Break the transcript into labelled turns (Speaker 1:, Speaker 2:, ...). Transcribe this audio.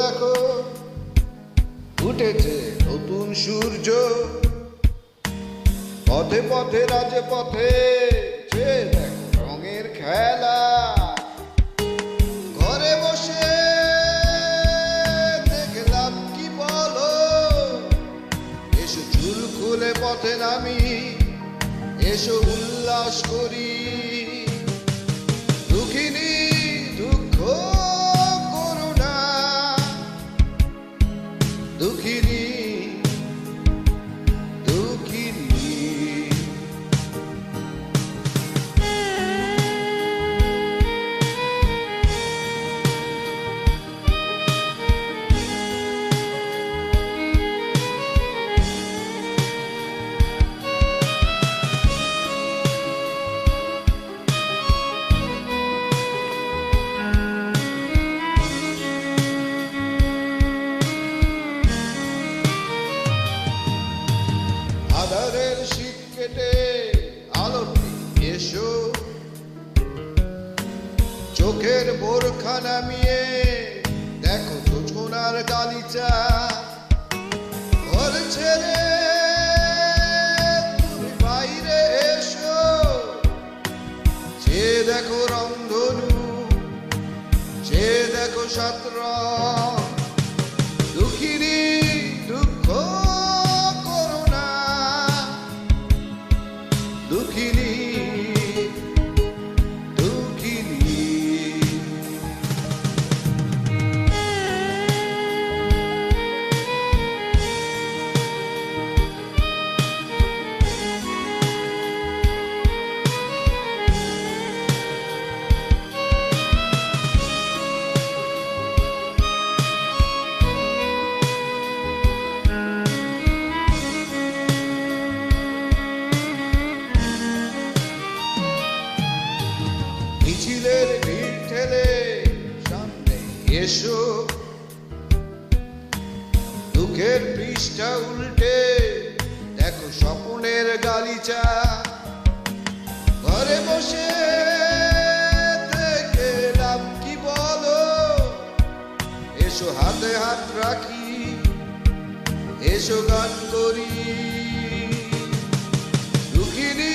Speaker 1: দেখো উঠেছে নতুন সূর্য। পথে পথে, রাজে পথে সে দেখো রঙের খেলা। ঘরে বসে দেখলাম কি বলো? এসো চুল খুলে পথে নামি, এসো উল্লাস করি। দুঃখিনী এসো। চোখের বোরখা নামিয়ে দেখো যোজনার গালিচা। ঘর ছেড়ে তুমি বাইরে এসো। সে দেখো রংধনু সে দেখো সাতরং। মিছিলের ভিড় ঠেলে সামনে এসো। দুঃখের পৃষ্ঠা উল্টে দেখো স্বপনের গালিচা। ঘরে বসে থেকে লাভ কি বলো? এসো হাতে হাত রাখি, এসো গান করি। দুঃখিনী